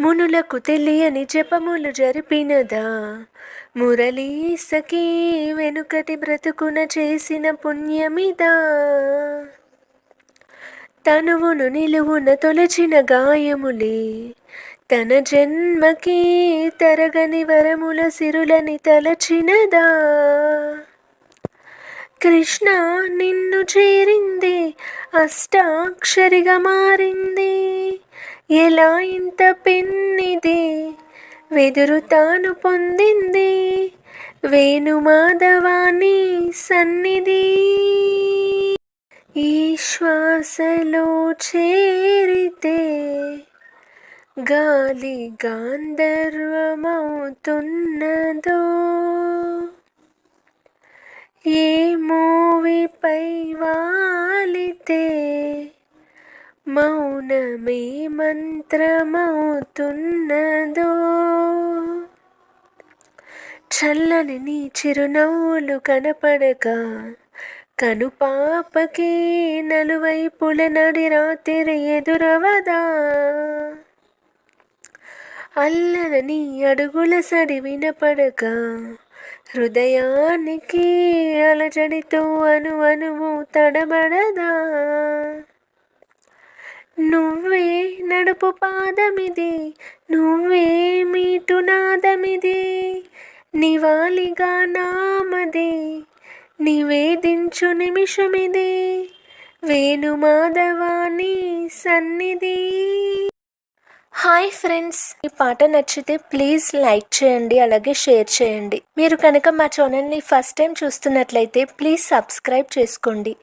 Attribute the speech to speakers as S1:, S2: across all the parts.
S1: మునులకు తెలియని జపములు జరిపినదా? మురళీసకి వెనుకటి బ్రతుకున చేసిన పుణ్యమిదా? తనువును నిలువున తొలచిన గాయములే. తన జన్మకి తరగని వరముల సిరులని తలచినదా? కృష్ణ నిన్ను చేరింది అష్టాక్షరిగా మారింది. ఎలా ఇంత పెన్నిది? వెదురు తాను పొందింది వేణుమాధవాని సన్నిధి. ఈ శ్వాసలో చేరితే గాలి గాంధర్వమవుతున్నదో. ఏ మూవిపై వాలితే మౌనమే మంత్రమవుతున్నదో చల్లని నీ చిరునవ్వులు కనపడక కనుపాపకి నలువైపుల నడి రాత్రి ఎదురవదా. అల్లన నీ అడుగుల సడి వినపడక హృదయానికి అలజడితో అను అనువు తడబడదా. నువ్వే నడుపు పాదమిది నువ్వే మీటు నాదమిది. నివాళిగా నామది నివేదించు నిమిషమిది. వేణుమాధవాని సన్నిధి. Hi friends. ఈ పాట నచ్చితే ప్లీజ్ లైక్ చేయండి అలాగే షేర్ చేయండి. మీరు కనుక మా ఛానల్ని ఫస్ట్ టైం చూస్తున్నట్లయితే ప్లీజ్ సబ్స్క్రైబ్ చేసుకోండి.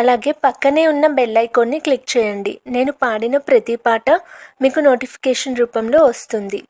S1: అలాగే పక్కనే ఉన్న బెల్ ఐకాన్ని క్లిక్ చేయండి. నేను పాడిన ప్రతి పాట మీకు నోటిఫికేషన్ రూపంలో వస్తుంది.